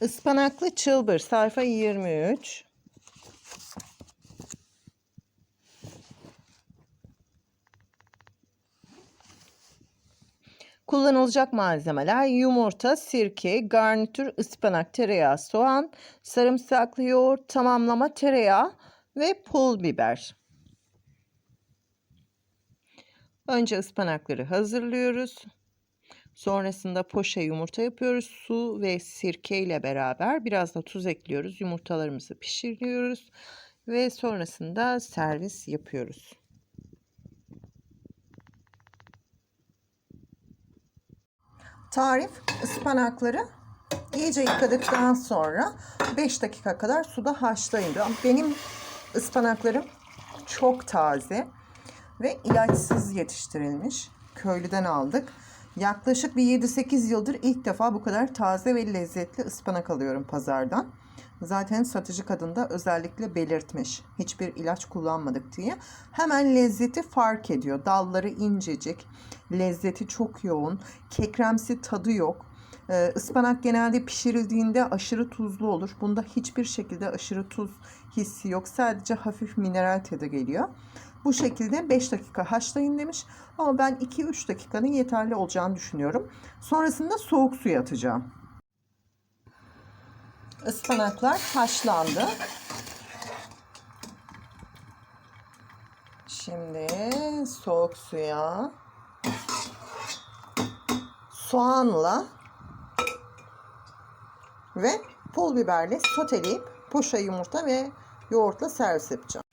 Ispanaklı çılbır sayfa 23. Kullanılacak malzemeler yumurta, sirke, garnitür, ıspanak, tereyağı, soğan, sarımsaklı yoğurt, tamamlama tereyağı ve pul biber. Önce ıspanakları hazırlıyoruz. Sonrasında poşe yumurta yapıyoruz. Su ve sirke ile beraber biraz da tuz ekliyoruz. Yumurtalarımızı pişiriyoruz ve sonrasında servis yapıyoruz. Tarif ıspanakları iyice yıkadıktan sonra 5 dakika kadar suda haşlayın. Benim ıspanaklarım çok taze ve ilaçsız yetiştirilmiş. Köylüden aldık. Yaklaşık bir 7-8 yıldır ilk defa bu kadar taze ve lezzetli ıspanak alıyorum pazardan. Zaten satıcı kadın da özellikle belirtmiş. Hiçbir ilaç kullanmadık diye. Hemen lezzeti fark ediyor. Dalları incecik, lezzeti çok yoğun, kekremsi tadı yok. Ee, ıspanak genelde pişirildiğinde aşırı tuzlu olur. Bunda hiçbir şekilde aşırı tuz hissi yok. Sadece hafif mineral tadı geliyor. Bu şekilde 5 dakika haşlayın demiş. Ama ben 2-3 dakikanın yeterli olacağını düşünüyorum. Sonrasında soğuk suya atacağım. Ispanaklar haşlandı. Şimdi soğuk suya soğanla ve pul biberle soteleyip poşa yumurta ve yoğurtla servis yapacağım.